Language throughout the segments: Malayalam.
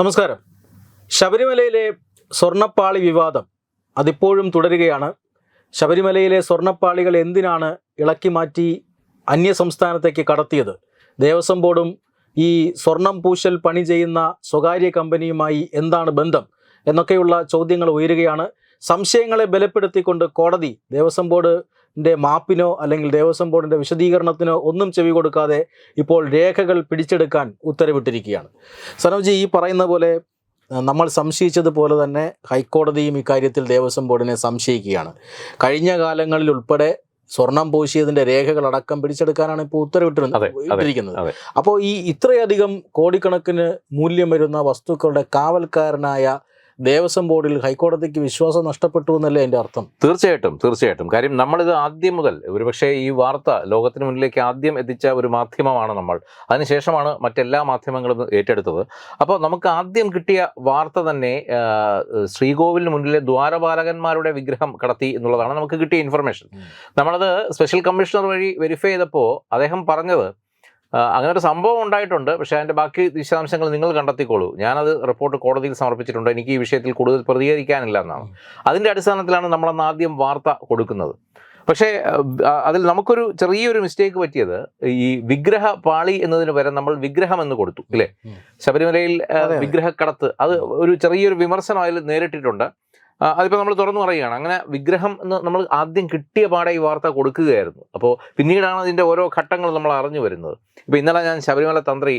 നമസ്കാരം. ശബരിമലയിലെ സ്വർണപ്പാളി വിവാദം അതിപ്പോഴും തുടരുകയാണ്. ശബരിമലയിലെ സ്വർണപ്പാളികൾ എന്തിനാണ് ഇളക്കി മാറ്റി അന്യ സംസ്ഥാനത്തേക്ക് കടത്തിയത്? ദേവസ്വം ബോർഡും ഈ സ്വർണം പൂശൽ പണി ചെയ്യുന്ന സ്വകാര്യ കമ്പനിയുമായി എന്താണ് ബന്ധം? എന്നൊക്കെയുള്ള ചോദ്യങ്ങൾ ഉയരുകയാണ്. സംശയങ്ങളെ ബലപ്പെടുത്തിക്കൊണ്ട് കോടതി ദേവസ്വം ബോർഡിന്റെ മാപ്പിനോ അല്ലെങ്കിൽ ദേവസ്വം ബോർഡിന്റെ വിശദീകരണത്തിനോ ഒന്നും ചെവി കൊടുക്കാതെ ഇപ്പോൾ രേഖകൾ പിടിച്ചെടുക്കാൻ ഉത്തരവിട്ടിരിക്കുകയാണ്. സനോജി ഈ പറയുന്ന പോലെ നമ്മൾ സംശയിച്ചതുപോലെ തന്നെ ഹൈക്കോടതിയും ഇക്കാര്യത്തിൽ ദേവസ്വം ബോർഡിനെ സംശയിക്കുകയാണ്. കഴിഞ്ഞ കാലങ്ങളിൽ ഉൾപ്പെടെ സ്വർണം പൂശിയതിന്റെ രേഖകളടക്കം പിടിച്ചെടുക്കാനാണ് ഇപ്പോൾ ഉത്തരവിട്ടിരുന്നത്. അപ്പോൾ ഈ ഇത്രയധികം കോടിക്കണക്കിന് മൂല്യം വരുന്ന വസ്തുക്കളുടെ കാവൽക്കാരനായ ദേവസ്വം ബോർഡിൽ ഹൈക്കോടതിക്ക് വിശ്വാസം നഷ്ടപ്പെട്ടു എന്നല്ലേ എന്റെ അർത്ഥം? തീർച്ചയായിട്ടും തീർച്ചയായിട്ടും. കാര്യം നമ്മളിത് ആദ്യം മുതൽ ഒരുപക്ഷെ ഈ വാർത്ത ലോകത്തിന് മുന്നിലേക്ക് ആദ്യം എത്തിച്ച ഒരു മാധ്യമമാണ് നമ്മൾ. അതിനുശേഷമാണ് മറ്റെല്ലാ മാധ്യമങ്ങളും ഏറ്റെടുത്തത്. അപ്പോൾ നമുക്ക് ആദ്യം കിട്ടിയ വാർത്ത തന്നെ ശ്രീകോവിലിന് മുന്നിലെ ദ്വാരപാലകന്മാരുടെ വിഗ്രഹം കടത്തി എന്നുള്ളതാണ് നമുക്ക് കിട്ടിയ ഇൻഫർമേഷൻ. നമ്മളത് സ്പെഷ്യൽ കമ്മീഷണർ വഴി വെരിഫൈ ചെയ്തപ്പോൾ അദ്ദേഹം പറഞ്ഞത് അങ്ങനെ ഒരു സംഭവം ഉണ്ടായിട്ടുണ്ട്. പക്ഷേ അതിന്റെ ബാക്കി വിശദാംശങ്ങൾ നിങ്ങൾ കണ്ടെത്തിക്കോളൂ. ഞാനത് റിപ്പോർട്ട് കോടതിയിൽ സമർപ്പിച്ചിട്ടുണ്ട്. എനിക്ക് ഈ വിഷയത്തിൽ കൂടുതൽ പ്രതികരിക്കാനില്ല എന്നാണ്. അതിന്റെ അടിസ്ഥാനത്തിലാണ് നമ്മളന്ന് ആദ്യം വാർത്ത കൊടുക്കുന്നത്. പക്ഷേ അതിൽ നമുക്കൊരു ചെറിയൊരു മിസ്റ്റേക്ക് പറ്റിയത് ഈ വിഗ്രഹ പാളി എന്നതിന് പകരം നമ്മൾ വിഗ്രഹം എന്ന് കൊടുത്തു ഇല്ലേ? ശബരിമലയിൽ. വിഗ്രഹക്കടത്ത്. അത് ഒരു ചെറിയൊരു വിമർശനം അതിൽ നേരിട്ടിട്ടുണ്ട്. അതിപ്പോൾ നമ്മൾ തുറന്നു പറയുകയാണ്. അങ്ങനെ വിഗ്രഹം എന്ന് നമ്മൾ ആദ്യം കിട്ടിയ പാടെ ഈ വാർത്ത കൊടുക്കുകയായിരുന്നു. അപ്പോൾ പിന്നീടാണ് അതിന്റെ ഓരോ ഘട്ടങ്ങൾ നമ്മൾ അറിഞ്ഞു വരുന്നത്. ഇപ്പോൾ ഇന്നലെ ഞാൻ ശബരിമല തന്ത്രി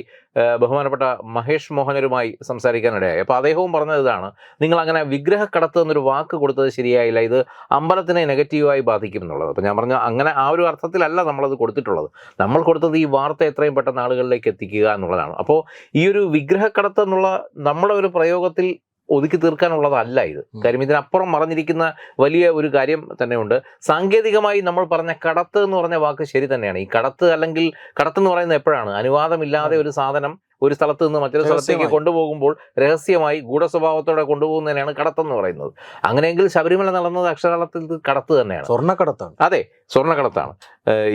ബഹുമാനപ്പെട്ട മഹേഷ് മോഹനരുമായി സംസാരിക്കാനിടയായി. അപ്പോൾ അദ്ദേഹവും പറഞ്ഞത് ഇതാണ്. നിങ്ങൾ അങ്ങനെ വിഗ്രഹ കടത്ത് എന്നൊരു വാക്ക് കൊടുത്തത് ശരിയായില്ല. ഇത് അമ്പലത്തിനെ നെഗറ്റീവായി ബാധിക്കും എന്നുള്ളത് അപ്പോൾ ഞാൻ പറഞ്ഞ അങ്ങനെ ആ ഒരു അർത്ഥത്തിലല്ല നമ്മളത് കൊടുത്തിട്ടുള്ളത്. നമ്മൾ കൊടുത്തത് ഈ വാർത്ത എത്രയും പെട്ടെന്ന് ആളുകളിലേക്ക് എത്തിക്കുക എന്നുള്ളതാണ്. അപ്പോൾ ഈ ഒരു വിഗ്രഹക്കടത്ത് എന്നുള്ള നമ്മുടെ ഒരു പ്രയോഗത്തിൽ ഒതുക്കി തീർക്കാനുള്ളതല്ല ഇത്. കാര്യം ഇതിനപ്പുറം മറഞ്ഞിരിക്കുന്ന വലിയ ഒരു കാര്യം തന്നെയുണ്ട്. സാങ്കേതികമായി നമ്മൾ പറഞ്ഞ കടത്ത് എന്ന് പറഞ്ഞ വാക്ക് ശരി തന്നെയാണ്. ഈ കടത്ത് അല്ലെങ്കിൽ കടത്ത് എന്ന് പറയുന്നത് എപ്പോഴാണ്? അനുവാദമില്ലാതെ ഒരു സാധനം ഒരു സ്ഥലത്ത് നിന്ന് മറ്റൊരു സ്ഥലത്തേക്ക്. കൊണ്ടുപോകുമ്പോൾ രഹസ്യമായി ഗൂഢസ്വഭാവത്തോടെ കൊണ്ടുപോകുന്നതിനാണ് കടത്തെന്ന് പറയുന്നത്. അങ്ങനെയെങ്കിൽ ശബരിമല നടന്നത് അക്ഷരാർത്ഥത്തിൽ കടത്ത് തന്നെയാണ്. സ്വർണക്കടത്താണ്. അതെ സ്വർണക്കടത്താണ്.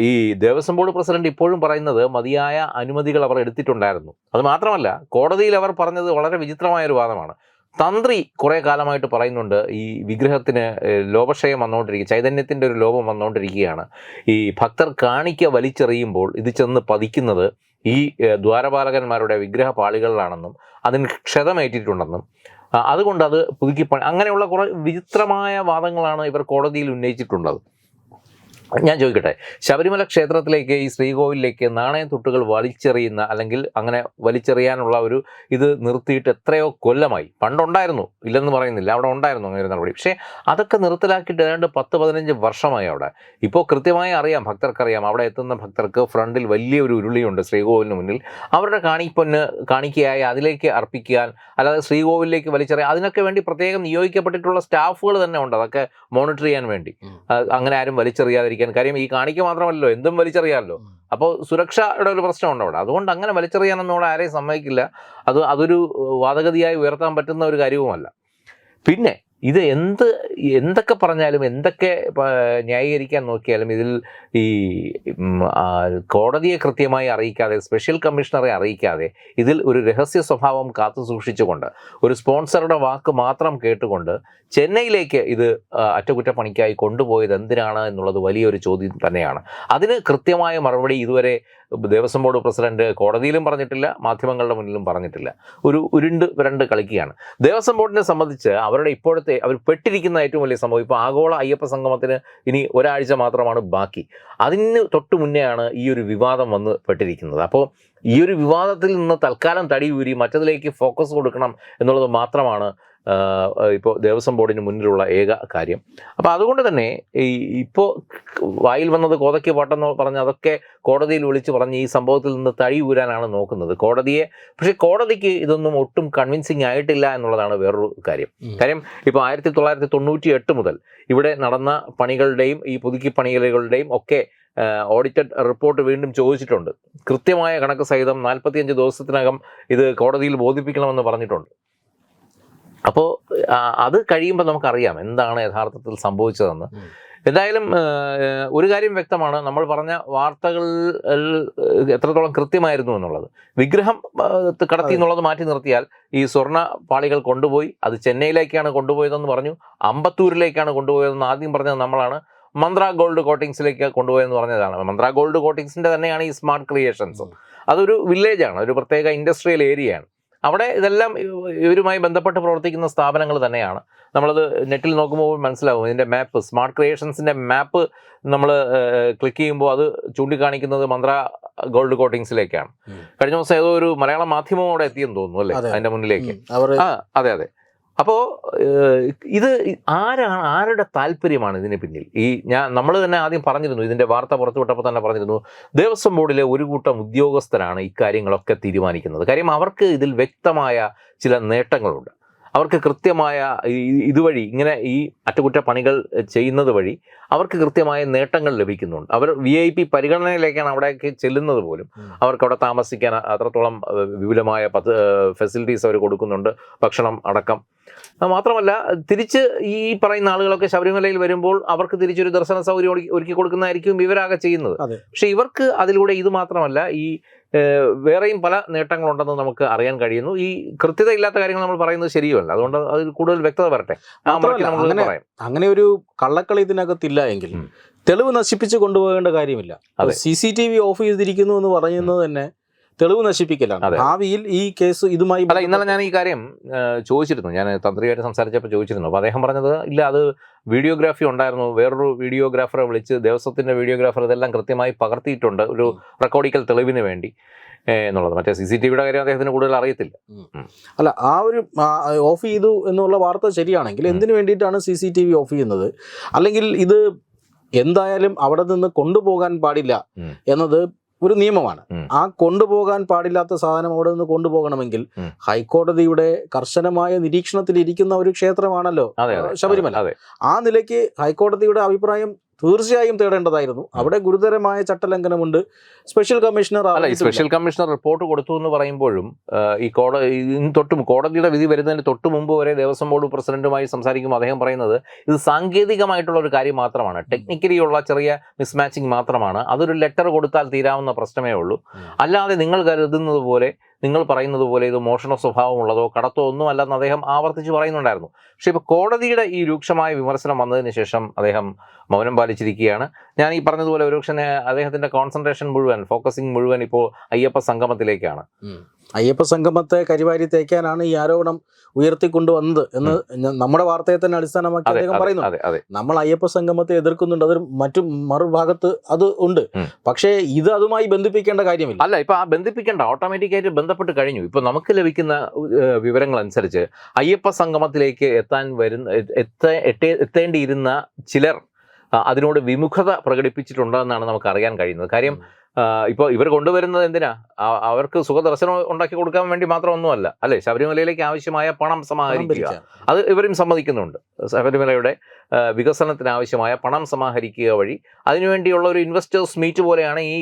ഈ ദേവസ്വം ബോർഡ് പ്രസിഡന്റ് ഇപ്പോഴും പറയുന്നത് മതിയായ അനുമതികൾ അവർ എടുത്തിട്ടുണ്ടായിരുന്നു. അത് മാത്രമല്ല കോടതിയിൽ അവർ പറഞ്ഞത് വളരെ വിചിത്രമായ ഒരു വാദമാണ്. തന്ത്രി കുറേ കാലമായിട്ട് പറയുന്നുണ്ട് ഈ വിഗ്രഹത്തിന് ലോപക്ഷയം വന്നുകൊണ്ടിരിക്കുക ചൈതന്യത്തിന്റെ ഒരു ലോപം വന്നുകൊണ്ടിരിക്കുകയാണ് ഈ ഭക്തർ കാണിക്ക വലിച്ചെറിയുമ്പോൾ ഇത് ചെന്ന് പതിക്കുന്നത് ഈ ദ്വാരപാലകന്മാരുടെ വിഗ്രഹ പാളികളിലാണെന്നും അതിന് ക്ഷതമേറ്റിട്ടുണ്ടെന്നും. അതുകൊണ്ട് അത് പുതുക്കി അങ്ങനെയുള്ള കുറേ വിചിത്രമായ വാദങ്ങളാണ് ഇവർ കോടതിയിൽ ഉന്നയിച്ചിട്ടുള്ളത്. ഞാൻ ചോദിക്കട്ടെ ശബരിമല ക്ഷേത്രത്തിലേക്ക് ഈ ശ്രീകോവിലേക്ക് നാണയത്തുട്ടുകൾ വലിച്ചെറിയുന്ന അല്ലെങ്കിൽ അങ്ങനെ വലിച്ചെറിയാനുള്ള ഒരു ഇത് നിർത്തിയിട്ട് എത്രയോ കൊല്ലമായി. പണ്ടുണ്ടായിരുന്നു ഇല്ലെന്ന് പറയുന്നില്ല അവിടെ ഉണ്ടായിരുന്നു അങ്ങനെ ഒരു നടപടി. പക്ഷേ അതൊക്കെ നിർത്തലാക്കിയിട്ട് ഏതാണ്ട് പത്ത് പതിനഞ്ച് വർഷമായി അവിടെ. ഇപ്പോൾ കൃത്യമായി അറിയാം ഭക്തർക്കറിയാം അവിടെ എത്തുന്ന ഭക്തർക്ക് ഫ്രണ്ടിൽ വലിയൊരു ഉരുളിയുണ്ട് ശ്രീകോവിലിന് മുന്നിൽ. അവരുടെ കാണിപ്പൊന്ന് കാണിക്കയായി അതിലേക്ക് അർപ്പിക്കാൻ അല്ലാതെ ശ്രീകോവിലേക്ക് വലിച്ചെറിയാൻ അതിനൊക്കെ വേണ്ടി പ്രത്യേകം നിയോഗിക്കപ്പെട്ടിട്ടുള്ള സ്റ്റാഫുകൾ തന്നെ ഉണ്ട്. അതൊക്കെ മോണിറ്റർ ചെയ്യാൻ വേണ്ടി. അങ്ങനെ ആരും വലിച്ചെറിയാതിരിക്കാൻ കാര്യം ഈ കാണിക്ക മാത്രമല്ലല്ലോ എന്തും വലിച്ചെറിയാമല്ലോ. അപ്പോൾ സുരക്ഷയുടെ ഒരു പ്രശ്നമുണ്ട് അവിടെ. അതുകൊണ്ട് അങ്ങനെ വലിച്ചെറിയാനൊന്നും അവിടെ ആരെയും സമ്മതിക്കില്ല. അത് അതൊരു വാദഗതിയായി ഉയർത്താൻ പറ്റുന്ന ഒരു കാര്യവുമല്ല. പിന്നെ ഇത് എന്ത് എന്തൊക്കെ പറഞ്ഞാലും എന്തൊക്കെ ന്യായീകരിക്കാൻ നോക്കിയാലും ഇതിൽ ഈ കോടതിയെ കൃത്യമായി അറിയിക്കാതെ സ്പെഷ്യൽ കമ്മീഷണറെ അറിയിക്കാതെ ഇതിൽ ഒരു രഹസ്യ സ്വഭാവം കാത്തു സൂക്ഷിച്ചുകൊണ്ട് ഒരു സ്പോൺസറുടെ വാക്ക് മാത്രം കേട്ടുകൊണ്ട് ചെന്നൈയിലേക്ക് ഇത് അറ്റകുറ്റപ്പണിക്കായി കൊണ്ടുപോയത് എന്തിനാണ് എന്നുള്ളത് വലിയൊരു ചോദ്യം തന്നെയാണ്. അതിന് കൃത്യമായ മറുപടി ഇതുവരെ ദേവസ്വം ബോർഡ് പ്രസിഡന്റ് കോടതിയിലും പറഞ്ഞിട്ടില്ല മാധ്യമങ്ങളുടെ മുന്നിലും പറഞ്ഞിട്ടില്ല. ഒരു ഉരുണ്ട് രണ്ട് കളിക്കുകയാണ്. ദേവസ്വം ബോർഡിനെ സംബന്ധിച്ച് അവരുടെ ഇപ്പോഴത്തെ അവർ പെട്ടിരിക്കുന്ന ഏറ്റവും വലിയ സംഭവം ഇപ്പോൾ ആഗോള അയ്യപ്പ സംഗമത്തിന് ഇനി ഒരാഴ്ച മാത്രമാണ് ബാക്കി. അതിന് തൊട്ട് മുന്നെയാണ് ഈ ഒരു വിവാദം വന്ന് പെട്ടിരിക്കുന്നത്. അപ്പോൾ ഈ ഒരു വിവാദത്തിൽ നിന്ന് തൽക്കാലം തടി ഊരി മറ്റതിലേക്ക് ഫോക്കസ് കൊടുക്കണം എന്നുള്ളത് മാത്രമാണ് ഇപ്പോൾ ദേവസ്വം ബോർഡിന് മുന്നിലുള്ള ഏക കാര്യം. അപ്പോൾ അതുകൊണ്ട് തന്നെ ഈ ഇപ്പോൾ വായിൽ വന്നത് കോതയ്ക്ക് പാട്ടെന്ന് പറഞ്ഞ് അതൊക്കെ കോടതിയിൽ വിളിച്ച് പറഞ്ഞ് ഈ സംഭവത്തിൽ നിന്ന് തഴി ഊരാനാണ് നോക്കുന്നത്. കോടതിയെ പക്ഷേ കോടതിക്ക് ഇതൊന്നും ഒട്ടും കൺവിൻസിങ് ആയിട്ടില്ല എന്നുള്ളതാണ് വേറൊരു കാര്യം. കാര്യം ഇപ്പോൾ ആയിരത്തി തൊള്ളായിരത്തി തൊണ്ണൂറ്റി എട്ട് മുതൽ ഇവിടെ നടന്ന പണികളുടെയും ഈ പുതുക്കി പണികളുടെയും ഒക്കെ ഓഡിറ്റഡ് റിപ്പോർട്ട് വീണ്ടും ചോദിച്ചിട്ടുണ്ട്. കൃത്യമായ കണക്ക് സഹിതം നാൽപ്പത്തിയഞ്ച് ദിവസത്തിനകം ഇത് കോടതിയിൽ ബോധിപ്പിക്കണമെന്ന് പറഞ്ഞിട്ടുണ്ട്. അപ്പോൾ അത് കഴിയുമ്പോൾ നമുക്കറിയാം എന്താണ് യഥാർത്ഥത്തിൽ സംഭവിച്ചതെന്ന്. എന്തായാലും ഒരു കാര്യം വ്യക്തമാണ്. നമ്മൾ പറഞ്ഞ വാർത്തകൾ എത്രത്തോളം കൃത്യമായിരുന്നു എന്നുള്ളത്. വിഗ്രഹം കടത്തി എന്നുള്ളത് മാറ്റി നിർത്തിയാൽ ഈ സ്വർണ പാളികൾ കൊണ്ടുപോയി അത് ചെന്നൈയിലേക്കാണ് കൊണ്ടുപോയതെന്ന് പറഞ്ഞു അമ്പത്തൂരിലേക്കാണ് കൊണ്ടുപോയതെന്ന് ആദ്യം പറഞ്ഞത് നമ്മളാണ് മന്ത്ര ഗോൾഡ് കോട്ടിങ്സിലേക്ക് കൊണ്ടുപോയെന്ന് പറഞ്ഞതാണ്. മന്ത്ര ഗോൾഡ് കോട്ടിങ്സിന്റെ തന്നെയാണ് ഈ സ്മാർട്ട് ക്രിയേഷൻസ്. അതൊരു വില്ലേജാണ് ഒരു പ്രത്യേക ഇൻഡസ്ട്രിയൽ ഏരിയയാണ്. അവിടെ ഇതെല്ലാം ഇവ- ഇവരുമായി ബന്ധപ്പെട്ട് പ്രവർത്തിക്കുന്ന സ്ഥാപനങ്ങൾ തന്നെയാണ്. നമ്മളത് നെറ്റിൽ നോക്കുമ്പോൾ മനസ്സിലാവും. ഇതിന്റെ മാപ്പ് സ്മാർട്ട് ക്രിയേഷൻസിന്റെ മാപ്പ് നമ്മൾ ക്ലിക്ക് ചെയ്യുമ്പോൾ അത് ചൂണ്ടിക്കാണിക്കുന്നത് മന്ത്ര ഗോൾഡ് കോട്ടിങ്സിലേക്കാണ്. കഴിഞ്ഞ ദിവസം ഏതോ ഒരു മലയാള മാധ്യമം അവിടെ എത്തിയെന്ന് തോന്നുന്നു അല്ലേ? അതെ. അതിന്റെ മുന്നിലേക്ക്. ആ അതെ അതെ. അപ്പോൾ ഇത് ആരാണ് ആരുടെ താല്പര്യമാണ് ഇതിന് പിന്നിൽ? ഈ ഞാൻ നമ്മൾ തന്നെ ആദ്യം പറഞ്ഞിരുന്നു ഇതിന്റെ വാർത്ത പുറത്തുവിട്ടപ്പോൾ തന്നെ പറഞ്ഞിരുന്നു ദേവസ്വം ബോർഡിലെ ഒരു കൂട്ടം ഉദ്യോഗസ്ഥരാണ് ഇക്കാര്യങ്ങളൊക്കെ തീരുമാനിക്കുന്നത്. കാര്യം അവർക്ക് ഇതിൽ വ്യക്തമായ ചില നേട്ടങ്ങളുണ്ട്. അവർക്ക് കൃത്യമായ ഇതുവഴി ഇങ്ങനെ ഈ അറ്റകുറ്റപ്പണികൾ ചെയ്യുന്നത് വഴി അവർക്ക് കൃത്യമായ നേട്ടങ്ങൾ ലഭിക്കുന്നുണ്ട്. അവർ വി ഐ പി പരിഗണനയിലേക്കാണ് അവിടേക്ക് ചെല്ലുന്നത് പോലും. അവർക്ക് അവിടെ താമസിക്കാൻ അത്രത്തോളം വിപുലമായ പത്ത് ഫെസിലിറ്റീസ് അവർ കൊടുക്കുന്നുണ്ട്. ഭക്ഷണം അടക്കം. മാത്രമല്ല തിരിച്ച് ഈ പറയുന്ന ആളുകളൊക്കെ ശബരിമലയിൽ വരുമ്പോൾ അവർക്ക് തിരിച്ചൊരു ദർശന സൗകര്യം ഒരുക്കി- കൊടുക്കുന്നതായിരിക്കും ഇവരാകെ ചെയ്യുന്നത്. പക്ഷെ ഇവർക്ക് അതിലൂടെ ഇത് മാത്രമല്ല ഈ വേറെയും പല നേട്ടങ്ങളുണ്ടെന്ന് നമുക്ക് അറിയാൻ കഴിയുന്നു. ഈ കൃത്യത ഇല്ലാത്ത കാര്യങ്ങൾ നമ്മൾ പറയുന്നത് ശരിയുമല്ല. അതുകൊണ്ട് അതിൽ കൂടുതൽ വ്യക്തത വരട്ടെ. അങ്ങനെ- ഒരു കള്ളക്കളി ഇതിനകത്തില്ല എങ്കിൽ. തെളിവ് നശിപ്പിച്ച് കൊണ്ടുപോകേണ്ട കാര്യമില്ല. അത്. C C T V off ചെയ്തിരിക്കുന്നു എന്ന് പറയുന്നത് തന്നെ തെളിവ് നശിപ്പിക്കലാണ്. ഭാവിയിൽ ഈ കേസ് ഇതുമായി അല്ല ഇന്നലെ ഞാൻ ഈ കാര്യം ചോദിച്ചിരുന്നു. ഞാൻ തന്ത്രിയായിട്ട് സംസാരിച്ചപ്പോൾ ചോദിച്ചിരുന്നു. അപ്പോൾ അദ്ദേഹം പറഞ്ഞത് ഇല്ല അത് വീഡിയോഗ്രാഫി ഉണ്ടായിരുന്നു. വേറൊരു വീഡിയോഗ്രാഫറെ വിളിച്ച് ദേവസ്വത്തിന്റെ വീഡിയോഗ്രാഫർ ഇതെല്ലാം കൃത്യമായി പകർത്തിയിട്ടുണ്ട് ഒരു റെക്കോർഡിക്കൽ തെളിവിന് വേണ്ടി എന്നുള്ളത്. മറ്റേ സി സി ടി വിയുടെ കാര്യം അദ്ദേഹത്തിന് കൂടുതൽ അറിയത്തില്ല. അല്ല ആ ഒരു ഓഫ് ചെയ്തു എന്നുള്ള വാർത്ത ശരിയാണെങ്കിൽ എന്തിനു വേണ്ടിയിട്ടാണ് C C T V off ചെയ്യുന്നത്? അല്ലെങ്കിൽ ഇത് എന്തായാലും അവിടെ നിന്ന് കൊണ്ടുപോകാൻ പാടില്ല. എന്നത് ഒരു നിയമമാണ്. ആ കൊണ്ടുപോകാൻ പാടില്ലാത്ത സാധനം അവിടെ നിന്ന് കൊണ്ടുപോകണമെങ്കിൽ ഹൈക്കോടതിയുടെ കർശനമായ നിരീക്ഷണത്തിൽ ഇരിക്കുന്ന ഒരു ക്ഷേത്രമാണല്ലോ ശബരിമല. ആ നിലയ്ക്ക് ഹൈക്കോടതിയുടെ അഭിപ്രായം തീർച്ചയായും തേടേണ്ടതായിരുന്നു. അവിടെ ഗുരുതരമായ ചട്ടലംഘനമുണ്ട്. സ്പെഷ്യൽ കമ്മീഷണർ അല്ല ഈ സ്പെഷ്യൽ കമ്മീഷണർ റിപ്പോർട്ട് കൊടുത്തു എന്ന് പറയുമ്പോഴും ഈ കോടതി ഇതിന് തൊട്ടും കോടതിയുടെ വിധി വരുന്നതിന് തൊട്ട് മുമ്പ് വരെ ദേവസ്വം ബോർഡ് പ്രസിഡന്റുമായി സംസാരിക്കുമ്പോൾ അദ്ദേഹം പറയുന്നത് ഇത് സാങ്കേതികമായിട്ടുള്ള ഒരു കാര്യം മാത്രമാണ്. ടെക്നിക്കലി ഉള്ള ചെറിയ മിസ്മാച്ചിങ് മാത്രമാണ്. അതൊരു ലെറ്റർ കൊടുത്താൽ തീരാവുന്ന പ്രശ്നമേ ഉള്ളൂ. അല്ലാതെ നിങ്ങൾ കരുതുന്നത് പോലെ നിങ്ങൾ പറയുന്നത് പോലെ ഇത് മോഷണ സ്വഭാവമുള്ളതോ കടത്തോ ഒന്നും അല്ലെന്ന് അദ്ദേഹം ആവർത്തിച്ച് പറയുന്നുണ്ടായിരുന്നു. പക്ഷേ ഇപ്പോൾ കോടതിയുടെ ഈ രൂക്ഷമായ വിമർശനം വന്നതിന് ശേഷം അദ്ദേഹം മൗനം പാലിച്ചിരിക്കുകയാണ്. ഞാൻ ഈ പറഞ്ഞതുപോലെ ഒരുപക്ഷെ അദ്ദേഹത്തിന്റെ കോൺസെൻട്രേഷൻ മുഴുവൻ ഫോക്കസിങ് മുഴുവൻ ഇപ്പോൾ അയ്യപ്പ സംഗമത്തിലേക്കാണ്. അയ്യപ്പ സംഗമത്തെ കരിവാരി തേക്കാനാണ് ഈ ആരോപണം ഉയർത്തിക്കൊണ്ടുവന്നത് എന്ന് നമ്മുടെ വാർത്തയെ തന്നെ അടിസ്ഥാനമാക്കി അദ്ദേഹം പറയുന്നു. നമ്മൾ അയ്യപ്പ സംഗമത്തെ എതിർക്കുന്നുണ്ട്. അതൊരു മറ്റു മറുഭാഗത്ത് അത് ഉണ്ട്. പക്ഷേ ഇത് അതുമായി ബന്ധിപ്പിക്കേണ്ട കാര്യമില്ല. അല്ല ഇപ്പൊ ആ ബന്ധിപ്പിക്കേണ്ട ഓട്ടോമാറ്റിക്കായിട്ട് ബന്ധപ്പെട്ട് കഴിഞ്ഞു. ഇപ്പൊ നമുക്ക് ലഭിക്കുന്ന വിവരങ്ങൾ അനുസരിച്ച് അയ്യപ്പ സംഗമത്തിലേക്ക് എത്താൻ വരുന്ന എത്ത എത്തേ- എത്തേണ്ടിയിരുന്ന ചിലർ അതിനോട് വിമുഖത പ്രകടിപ്പിച്ചിട്ടുണ്ടെന്നാണ് നമുക്ക് അറിയാൻ കഴിയുന്നത്. കാര്യം ഇപ്പോൾ ഇവർ കൊണ്ടുവരുന്നത് എന്തിനാ? അവർക്ക് സുഖദർശനം ഉണ്ടാക്കി കൊടുക്കാൻ വേണ്ടി മാത്രം ഒന്നുമല്ല അല്ലേ? ശബരിമലയിലേക്ക് ആവശ്യമായ പണം പണം സമാഹരിക്കുക. അത് ഇവരും സമ്മതിക്കുന്നുണ്ട്. ശബരിമലയുടെ ആ, വികസനത്തിന് ആവശ്യമായ പണം സമാഹരിക്കുക വഴി അതിനുവേണ്ടിയുള്ള ഒരു ഇൻവെസ്റ്റേഴ്സ് മീറ്റ് പോലെയാണ് ഈ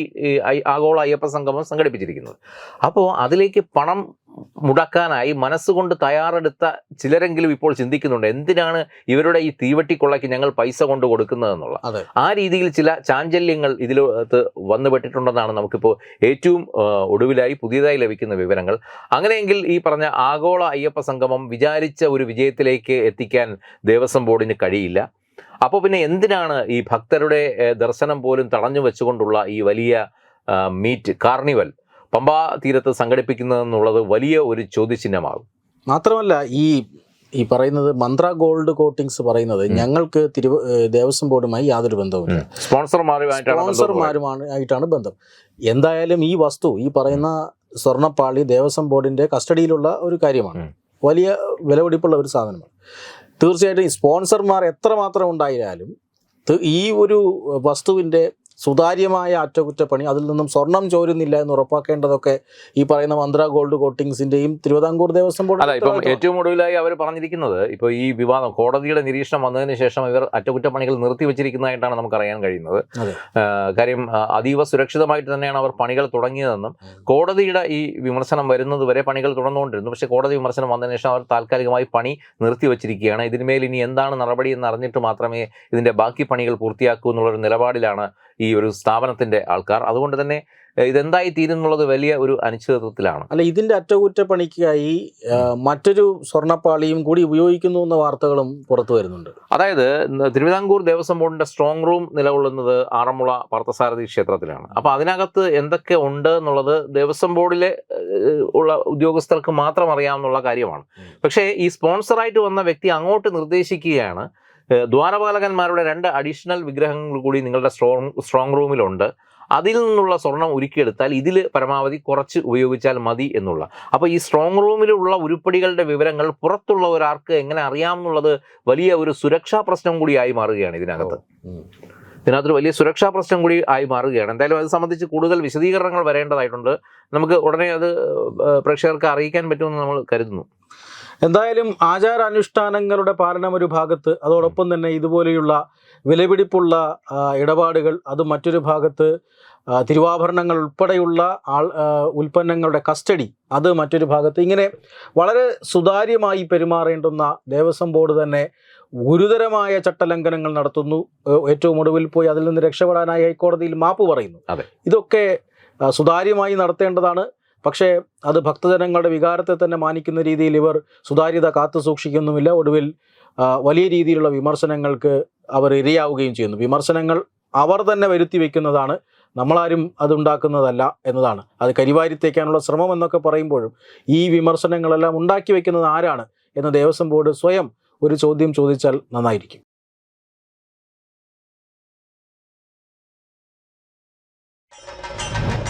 ഈ ആഗോള അയ്യപ്പ സംഗമം സംഘടിപ്പിച്ചിരിക്കുന്നത്. അപ്പോൾ അതിലേക്ക് പണം മുടക്കാനായി മനസ്സുകൊണ്ട് തയ്യാറെടുത്ത ചിലരെങ്കിലും ഇപ്പോൾ ചിന്തിക്കുന്നുണ്ട് എന്തിനാണ് ഇവരുടെ ഈ തീവട്ടിക്കൊള്ളയ്ക്ക് ഞങ്ങൾ പൈസ കൊണ്ട് കൊടുക്കുന്നതെന്നുള്ള. ആ രീതിയിൽ ചില ചാഞ്ചല്യങ്ങൾ ഇതിലകത്ത് വന്നുപെട്ടിട്ടുണ്ടെന്നാണ് നമുക്കിപ്പോൾ ഏറ്റവും ഒടുവിലായി പുതിയതായി ലഭിക്കുന്ന വിവരങ്ങൾ. അങ്ങനെയെങ്കിൽ ഈ പറഞ്ഞ ആഗോള അയ്യപ്പ സംഗമം വിചാരിച്ച ഒരു വിജയത്തിലേക്ക് എത്തിക്കാൻ ദേവസ്വം ബോർഡിന് കഴിയില്ല. അപ്പോൾ പിന്നെ എന്തിനാണ് ഈ ഭക്തരുടെ ദർശനം പോലും തടഞ്ഞു വെച്ചുകൊണ്ടുള്ള ഈ വലിയ മീറ്റ് കാർണിവൽ പമ്പാ തീരത്ത് സംഘടിപ്പിക്കുന്നതെന്നുള്ളത് വലിയ ഒരു ചോദ്യചിഹ്നമാകും. മാത്രമല്ല ഈ ഈ പറയുന്നത് മന്ത്ര ഗോൾഡ് കോട്ടിങ്സ് പറയുന്നത്. ഞങ്ങൾക്ക് തിരുവ ദേവസ്വം ബോർഡുമായി യാതൊരു ബന്ധവുമില്ല. ബന്ധം സ്പോൺസർമാരുമായിട്ടാണ് ബന്ധം. എന്തായാലും ഈ വസ്തു ഈ പറയുന്ന സ്വർണപ്പാളി ദേവസ്വം ബോർഡിന്റെ കസ്റ്റഡിയിലുള്ള ഒരു കാര്യമാണ്. വലിയ വിലപിടിപ്പുള്ള ഒരു സാധനമാണ്. തീർച്ചയായിട്ടും സ്പോൺസർമാർ എത്രമാത്രം ഉണ്ടായാലും ഈ ഒരു വസ്തുവിന്റെ സുതാര്യമായ അറ്റകുറ്റപ്പണി അതിൽ നിന്നും സ്വർണം ചോരുന്നില്ല എന്ന് ഉറപ്പാക്കേണ്ടതൊക്കെ ഈ പറയുന്ന മന്ത്ര ഗോൾഡ് കോട്ടിങ്സിന്റെയും തിരുവിതാംകൂർ ദേവസ്വം ബോർഡ് അല്ല ഇപ്പം ഏറ്റവും ഒടുവിലായി അവർ പറഞ്ഞിരിക്കുന്നത് ഇപ്പോൾ ഈ വിവാദം കോടതിയുടെ നിരീക്ഷണം വന്നതിന് ശേഷം ഇവർ അറ്റകുറ്റപ്പണികൾ നിർത്തി വെച്ചിരിക്കുന്നതായിട്ടാണ് നമുക്ക് അറിയാൻ കഴിയുന്നത്. കാര്യം അതീവ സുരക്ഷിതമായിട്ട് തന്നെയാണ് അവർ പണികൾ തുടങ്ങിയതെന്നും കോടതിയുടെ ഈ വിമർശനം വരുന്നത് വരെ പണികൾ തുടർന്നുകൊണ്ടിരുന്നു. പക്ഷേ കോടതി വിമർശനം വന്നതിന് ശേഷം അവർ താൽക്കാലികമായി പണി നിർത്തിവെച്ചിരിക്കുകയാണ് ഇതിന്മേൽ ഇനി എന്താണ് നടപടി എന്ന് അറിഞ്ഞിട്ട് മാത്രമേ ഇതിന്റെ ബാക്കി പണികൾ പൂർത്തിയാക്കൂ എന്നുള്ളൊരു നിലപാടിലാണ് ഈ ഒരു സ്ഥാപനത്തിന്റെ ആൾക്കാർ. അതുകൊണ്ട് തന്നെ ഇതെന്തായി തീരും എന്നുള്ളത് വലിയ ഒരു അനിശ്ചിതത്വത്തിലാണ്. അല്ല ഇതിന്റെ അറ്റകുറ്റപ്പണിക്കായി മറ്റൊരു സ്വർണപ്പാളിയും കൂടി ഉപയോഗിക്കുന്നു എന്ന വാർത്തകളും പുറത്തു വരുന്നുണ്ട്. അതായത് തിരുവിതാംകൂർ ദേവസ്വം ബോർഡിന്റെ സ്ട്രോങ് റൂം നിലകൊള്ളുന്നത് ആറന്മുള പാർത്ഥസാരഥി ക്ഷേത്രത്തിലാണ്. അപ്പൊ അതിനകത്ത് എന്തൊക്കെ ഉണ്ട് എന്നുള്ളത് ദേവസ്വം ബോർഡിലെ ഉള്ള ഉദ്യോഗസ്ഥർക്ക് മാത്രം അറിയാവുന്ന കാര്യമാണ്. പക്ഷേ ഈ സ്പോൺസറായിട്ട് വന്ന വ്യക്തി അങ്ങോട്ട് നിർദ്ദേശിക്കുകയാണ് ദ്വാരപാലകന്മാരുടെ രണ്ട് അഡീഷണൽ വിഗ്രഹങ്ങൾ കൂടി നിങ്ങളുടെ സ്ട്രോങ് സ്ട്രോങ് റൂമിലുണ്ട്. അതിൽ നിന്നുള്ള സ്വർണം ഉരുക്കിയെടുത്താൽ ഇതിൽ പരമാവധി കുറച്ച് ഉപയോഗിച്ചാൽ മതി എന്നുള്ള. അപ്പോൾ ഈ സ്ട്രോങ് റൂമിലുള്ള ഉരുപ്പടികളുടെ വിവരങ്ങൾ പുറത്തുള്ള ഒരാൾക്ക് എങ്ങനെ അറിയാമെന്നുള്ളത് വലിയ ഒരു സുരക്ഷാ പ്രശ്നം കൂടിയായി മാറുകയാണ് ഇതിനകത്ത്. ഇതിനകത്തൊരു വലിയ സുരക്ഷാ പ്രശ്നം കൂടി ആയി മാറുകയാണ്. എന്തായാലും അത് സംബന്ധിച്ച് കൂടുതൽ വിശദീകരണങ്ങൾ വരേണ്ടതായിട്ടുണ്ട്. നമുക്ക് ഉടനെ അത് പ്രേക്ഷകർക്ക് അറിയിക്കാൻ പറ്റുമെന്ന് നമ്മൾ കരുതുന്നു. എന്തായാലും ആചാരാനുഷ്ഠാനങ്ങളുടെ പാലനം ഒരു ഭാഗത്ത് അതോടൊപ്പം തന്നെ ഇതുപോലെയുള്ള വിലപിടിപ്പുള്ള ഇടപാടുകൾ അത് മറ്റൊരു ഭാഗത്ത് തിരുവാഭരണങ്ങൾ ഉൾപ്പെടെയുള്ള ആൾ ഉൽപ്പന്നങ്ങളുടെ കസ്റ്റഡി അത് മറ്റൊരു ഭാഗത്ത്. ഇങ്ങനെ വളരെ സുതാര്യമായി പെരുമാറേണ്ടുന്ന ദേവസ്വം ബോർഡ് തന്നെ ഗുരുതരമായ ചട്ടലംഘനങ്ങൾ നടത്തുന്നു. ഏറ്റവും ഒടുവിൽ പോയി അതിൽ നിന്ന് രക്ഷപ്പെടാനായി ഹൈക്കോടതിയിൽ മാപ്പ് പറയുന്നു. ഇതൊക്കെ സുതാര്യമായി നടത്തേണ്ടതാണ്. പക്ഷേ അത് ഭക്തജനങ്ങളുടെ വികാരത്തെ തന്നെ മാനിക്കുന്ന രീതിയിൽ ഇവർ സുതാര്യത കാത്തു സൂക്ഷിക്കുന്നുമില്ല. ഒടുവിൽ വലിയ രീതിയിലുള്ള വിമർശനങ്ങൾക്ക് അവർ ഇരയാവുകയും ചെയ്യുന്നു. വിമർശനങ്ങൾ അവർ തന്നെ വരുത്തി വയ്ക്കുന്നതാണ് നമ്മളാരും അതുണ്ടാക്കുന്നതല്ല എന്നതാണ്. അത് കരിവാരിത്തേക്കാനുള്ള ശ്രമം എന്നൊക്കെ പറയുമ്പോഴും ഈ വിമർശനങ്ങളെല്ലാം ഉണ്ടാക്കി വയ്ക്കുന്നത് ആരാണ് എന്ന് ദേവസ്വം ബോർഡ് സ്വയം ഒരു ചോദ്യം ചോദിച്ചാൽ നന്നായിരിക്കും.